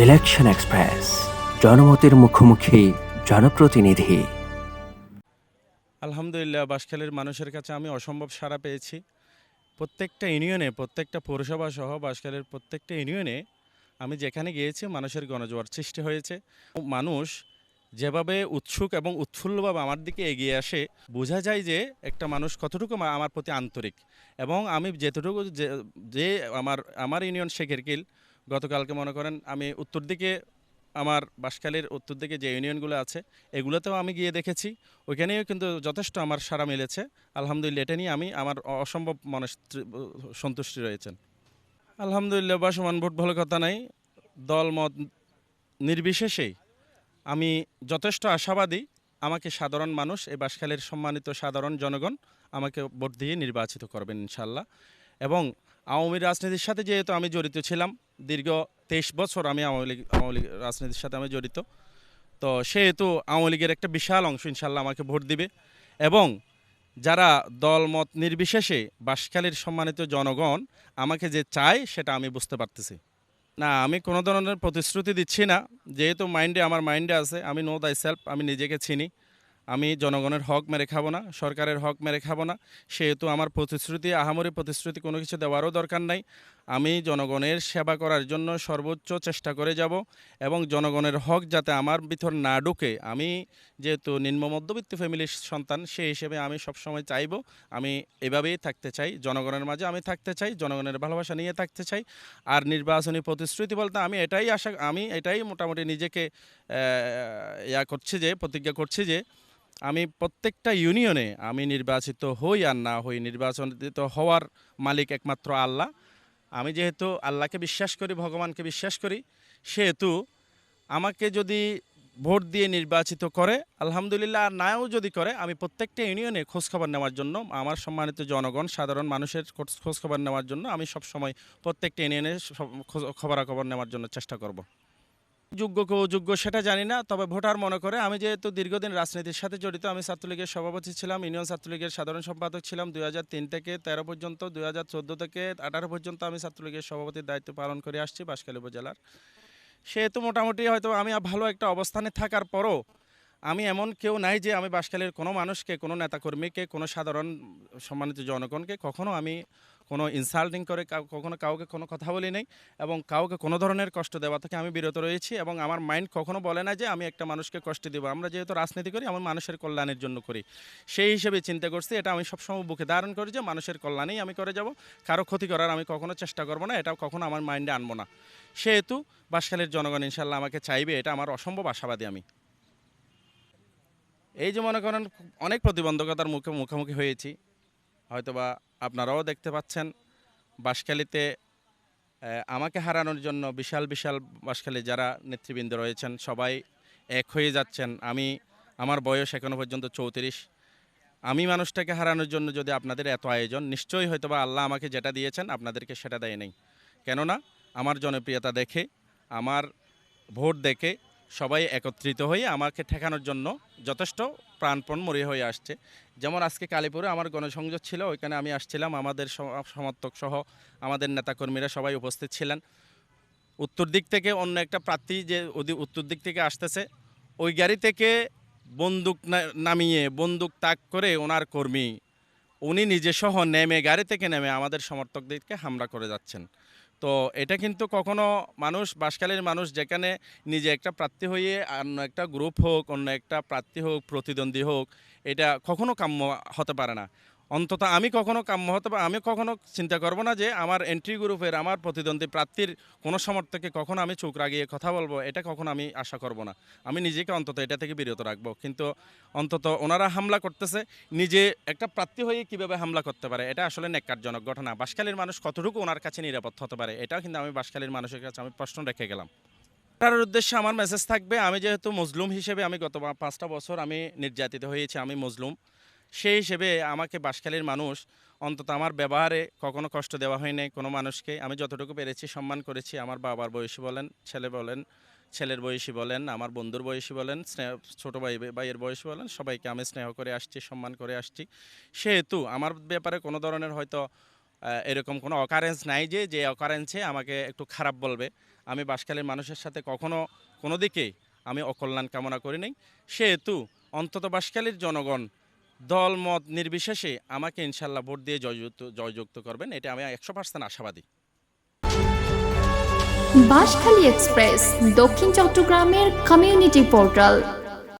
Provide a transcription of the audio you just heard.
Election express জনমতের মুখোমুখি জনপ্রতিনিধি আলহামদুলিল্লাহ বাঁশখালীর মানুষের কাছে আমি অসম্ভব সাড়া পেয়েছি প্রত্যেকটা ইউনিয়নে প্রত্যেকটা পৌরসভা সহ বাঁশখালীর প্রত্যেকটা ইউনিয়নে আমি যেখানে গিয়েছি মানুষের গণজোয়ার সৃষ্টি হয়েছে মানুষ যেভাবে উৎসুক এবং উৎফুল্লভাবে আমার দিকে এগিয়ে আসে বোঝা যায় যে একটা মানুষ কতটুকু আমার প্রতি আন্তরিক এবং আমি যেতটুকু যে আমার আমার ইউনিয়ন শেখের কিল গতকালকে মনে করেন আমি উত্তর দিকে, আমার বাঁশখালীর উত্তর দিকে যে ইউনিয়নগুলো আছে, এগুলোতেও আমি গিয়ে দেখেছি। ওইখানেও কিন্তু যথেষ্ট আমার সাড়া মিলেছে। আলহামদুলিল্লাহ, এটা নিয়ে আমি আমার অসম্ভব মনে সন্তুষ্টি রয়েছেন। আলহামদুলিল্লাহ বা সমান ভোট ভালো কথা নাই। দল মত নির্বিশেষেই আমি যথেষ্ট আশাবাদী। আমাকে সাধারণ মানুষ, এই বাসখালের সম্মানিত সাধারণ জনগণ আমাকে ভোট দিয়ে নির্বাচিত করবেন ইনশাল্লাহ এবং আওয়ামী রাজনীতির সাথে যেহেতু আমি জড়িত ছিলাম দীর্ঘ তেইশ বছর আমি আওয়ামী লীগ আওয়ামী লীগ রাজনীতির সাথে আমি জড়িত। তো সেহেতু আওয়ামী লীগের একটা বিশাল অংশ ইনশাল্লাহ আমাকে ভোট দিবে এবং যারা দলমত নির্বিশেষে বাসখালীর সম্মানিত জনগণ আমাকে যে চায় সেটা আমি বুঝতে পারতেছি। না, আমি কোনো ধরনের প্রতিশ্রুতি দিচ্ছি না। যেহেতু মাইন্ডে, আমার মাইন্ডে আছে, আমি নো দাই সেলফ আমি নিজেকে চিনি। আমি জনগণের হক মেরে খাব না, সরকারের হক মেরে খাব না। সেহেতু আমার প্রতিশ্রুতি, আহামরি প্রতিশ্রুতি কোনো কিছু দেওয়ারও দরকার নাই। আমি জনগণের সেবা করার জন্য সর্বোচ্চ চেষ্টা করে যাব এবং জনগণের হক যাতে আমার ভিতর না ঢুকে, আমি যেহেতু নিম্ন মধ্যবিত্ত ফ্যামিলির সন্তান সেই হিসেবে আমি সবসময় চাইব, আমি এভাবেই থাকতে চাই, জনগণের মাঝে আমি থাকতে চাই, জনগণের ভালোবাসা নিয়ে থাকতে চাই, আর নির্বাচনী প্রতিশ্রুতি বলতে আমি এটাই আশা, আমি এটাই মোটামুটি নিজেকে ইয়া করছি যে, প্রতিজ্ঞা করছি যে, আমি প্রত্যেকটা ইউনিয়নে আমি নির্বাচিত হই আর না হই, নির্বাচিত হওয়ার মালিক একমাত্র আল্লাহ। আমি যেহেতু আল্লাহকে বিশ্বাস করি, ভগবানকে বিশ্বাস করি, সেহেতু আমাকে যদি ভোট দিয়ে নির্বাচিত করে, আলহামদুলিল্লাহ, আর নাও যদি করে, আমি প্রত্যেকটা ইউনিয়নে খোঁজখবর নেওয়ার জন্য, আমার সম্মানিত জনগণ, সাধারণ মানুষের খোঁজ- খোঁজখবর নেওয়ার জন্য, আমি সবসময় প্রত্যেকটা ইউনিয়নে খবরাখবর নেওয়ার জন্য চেষ্টা করব। যোগ্য কো অযোগ্য সেটা জানি না, তবে ভোটার মনে করে। আমি যেহেতু দীর্ঘদিন রাজনীতির সাথে জড়িত, আমি ছাত্রলীগের সভাপতি ছিলাম, ইউনিয়ন ছাত্রলীগের সাধারণ সম্পাদক ছিলাম। দুই হাজার তিন থেকে তেরো পর্যন্ত, দুই হাজার চোদ্দ থেকে আঠারো পর্যন্ত আমি ছাত্রলীগের সভাপতির দায়িত্ব পালন করে আসছি বাঁশখালী উপজেলার। সেহেতু মোটামুটি হয়তো আমি ভালো একটা অবস্থানে থাকার পরও আমি এমন কেউ নাই যে আমি বাঁশখালীর কোনো মানুষকে, কোনো নেতাকর্মীকে, কোনো সাধারণ সম্মানিত জনগণকে কখনো আমি কোনো ইনসাল্টিং করে কখনো কাউকে কোনো কথা বলি নাই এবং কাউকে কোনো ধরনের কষ্ট দেওয়া থেকে আমি বিরত রয়েছি এবং আমার মাইন্ড কখনো বলে না যে আমি একটা মানুষকে কষ্ট দেবো। আমরা যেহেতু রাজনীতি করি আমি মানুষের কল্যাণের জন্য করি। সেই হিসেবে চিন্তা করছি, এটা আমি সবসময় বুকে ধারণ করি যে মানুষের কল্যাণেই আমি করে যাব। কারও ক্ষতি করার আমি কখনো চেষ্টা করব না এটা কখনো আমার মাইন্ডে আনব না। সেহেতু বাঁশখালীর জনগণ ইনশাল্লাহ আমাকে চাইবে, এটা আমার অসম্ভব আশাবাদী আমি। এই যে মনে করেন, অনেক প্রতিবন্ধকতার মুখে মুখোমুখি হয়েছি। হয়তোবা আপনারাও দেখতে পাচ্ছেন, বাঁশখালীতে আমাকে হারানোর জন্য বিশাল বিশাল বাঁশখালী যারা নেতৃবৃন্দ রয়েছেন, সবাই এক হয়ে যাচ্ছেন। আমি, আমার বয়স এখনও পর্যন্ত চৌত্রিশ। আমি মানুষটাকে হারানোর জন্য যদি আপনাদের এত আয়োজন, নিশ্চয়ই হয়তোবা আল্লাহ আমাকে যেটা দিয়েছেন, আপনাদেরকে সেটা দেয় নাই কেননা, আমার জনপ্রিয়তা দেখে, আমার ভোট দেখে সবাই একত্রিত হয়ে আমাকে ঠেকানোর জন্য যথেষ্ট প্রাণপণ মরিয়া হয়ে আসছে। যেমন আজকে কালীপুরে আমার গণসংযোগ ছিল, ওইখানে আমি আসছিলাম, আমাদের সম- সমর্থক সহ আমাদের নেতাকর্মীরা সবাই উপস্থিত ছিলেন। উত্তর দিক থেকে অন্য একটা প্রার্থী যে উত্তর দিক থেকে আসতেছে, ওই গাড়ি থেকে বন্দুক নামিয়ে বন্দুক তাক করে ওনার কর্মী, উনি নিজে সহ নেমে গাড়ি থেকে নেমে আমাদের সমর্থকদেরকে হামলা করে যাচ্ছেন। তো এটা কিন্তু কখনো মানুষ, বাসকালের মানুষ যেখানে নিজে একটা প্রার্থী হয়ে অন্য একটা গ্রুপ হোক, অন্য একটা প্রার্থী হোক, প্রতিদ্বন্দ্বী হোক, এটা কখনো কাম্য হতে পারে না। অন্তত আমি কখনো কাম্য হতে আমি কখনো চিন্তা করব না যে আমার এন্ট্রি গ্রুপের আমার প্রতিদ্বন্দ্বী প্রার্থীর কোনো সমর্থকে কখনো আমি চোখ রাগিয়ে কথা বলব, এটা কখনো আমি আশা করব না। আমি নিজেকে অন্তত এটা থেকে বিরত রাখব। কিন্তু অন্তত ওনারা হামলা করতেছে, নিজে একটা প্রার্থী হয়ে কীভাবে হামলা করতে পারে, এটা আসলে নেককারজনক ঘটনা। বাসখালীর মানুষ কতটুকু ওনার কাছে নিরাপদ হতে পারে, এটাও কিন্তু আমি বাসখালীর মানুষের কাছে আমি প্রশ্ন রেখে গেলাম। তার উদ্দেশ্যে আমার মেসেজ থাকবে, আমি যেহেতু মজলুম হিসেবে আমি গত পাঁচটা বছর আমি নির্যাতিত হয়েছি, আমি মজলুম সেই হিসেবে আমাকে বাসখালীর মানুষ অন্তত আমার ব্যবহারে কখনো কষ্ট দেওয়া হয়নি কোনো মানুষকে আমি যতটুকু পেরেছি সম্মান করেছি। আমার বাবার বয়সী বলেন, ছেলে বলেন, ছেলের বয়সী বলেন, আমার বন্ধুর বয়সী বলেন, স্নেহ ছোটো ভাই ভাইয়ের বয়সী বলেন, সবাইকে আমি স্নেহ করে আসছি, সম্মান করে আসছি। সেহেতু আমার ব্যাপারে কোনো ধরনের হয়তো এরকম কোনো অকারেন্স নাই যে যে অকারেন্সে আমাকে একটু খারাপ বলবে। আমি বাসকালের মানুষের সাথে কখনো কোনো দিকেই আমি অকল্যাণ কামনা করি সেহেতু অন্তত বাসকালের জনগণ দল, মত নির্বিশেষে আমাকে ইনশাল্লাহ ভোট দিয়ে জয়যুক্ত জয়যুক্ত করবেন। এটা আমি একশো পার্সেন্ট আশাবাদী। বাঁশখালী এক্সপ্রেস, দক্ষিণ চট্টগ্রামের কমিউনিটি পোর্টাল